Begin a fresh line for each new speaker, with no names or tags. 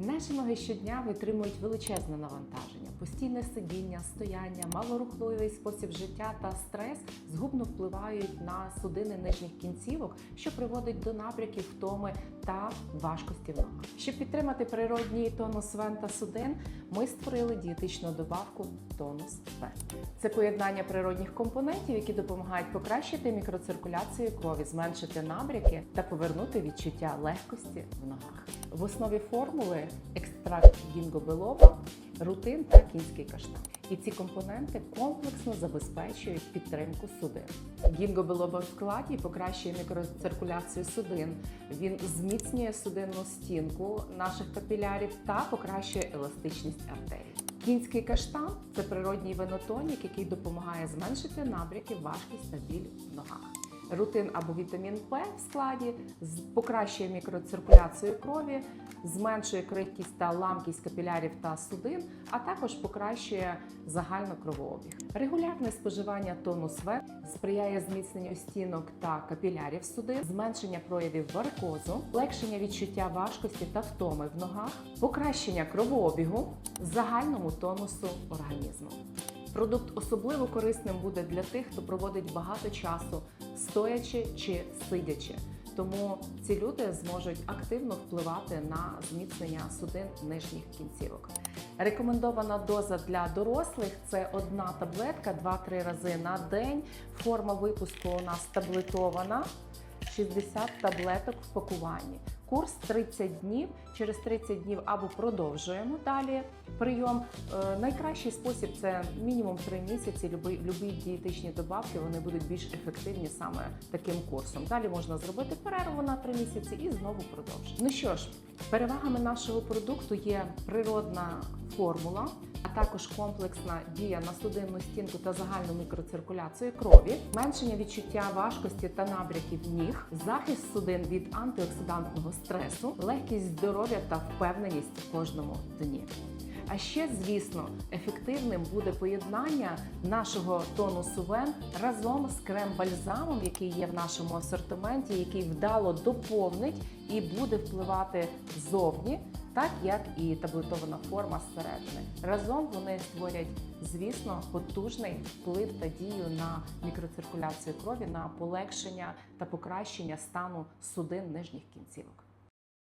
Наші ноги щодня витримують величезне навантаження, постійне сидіння, стояння, малорухливий спосіб життя та стрес згубно впливають на судини нижніх кінцівок, що приводить до набряків втоми та важкості в ногах. Щоб підтримати природній тонус вен та судин, ми створили дієтичну добавку тонус вен. Це поєднання природних компонентів, які допомагають покращити мікроциркуляцію крові, зменшити набряки та повернути відчуття легкості в ногах. В основі формули екстракт гінгобелоба, рутин та кінський каштан. І ці компоненти комплексно забезпечують підтримку судин. Гінгобелоба в складі покращує мікроциркуляцію судин. Він зміцнює судинну стінку наших капілярів та покращує еластичність артерій. Кінський каштан це природній венотонік, який допомагає зменшити набряки, важкість та біль в ногах. Рутин або вітамін П в складі покращує мікроциркуляцію крові, зменшує крихкість та ламкість капілярів та судин, а також покращує загально кровообіг. Регулярне споживання тонус вен сприяє зміцненню стінок та капілярів судин, зменшення проявів варикозу, легшення відчуття важкості та втоми в ногах, покращення кровообігу, загальному тонусу організму. Продукт особливо корисним буде для тих, хто проводить багато часу стоячи чи сидячи. Тому ці люди зможуть активно впливати на зміцнення судин нижніх кінцівок. Рекомендована доза для дорослих це одна таблетка 2-3 рази на день. Форма випуску у нас таблетована. 60 таблеток в пакуванні. Курс 30 днів. Через 30 днів або продовжуємо далі прийом. Е, найкращий спосіб це мінімум 3 місяці. Любі, любі дієтичні добавки вони будуть більш ефективні саме таким курсом. Далі можна зробити перерву на 3 місяці і знову продовжити. Ну що ж, перевагами нашого продукту є природна формула. А також комплексна дія на судинну стінку та загальну мікроциркуляцію крові, зменшення відчуття важкості та набряків ніг, захист судин від антиоксидантного стресу, легкість здоров'я та впевненість в кожному дні. А ще, звісно, ефективним буде поєднання нашого тонусу вен разом з крем-бальзамом, який є в нашому асортименті, який вдало доповнить і буде впливати ззовні, так як і таблетована форма зсередини. Разом вони створять, звісно, потужний вплив та дію на мікроциркуляцію крові, на полегшення та покращення стану судин нижніх кінцівок.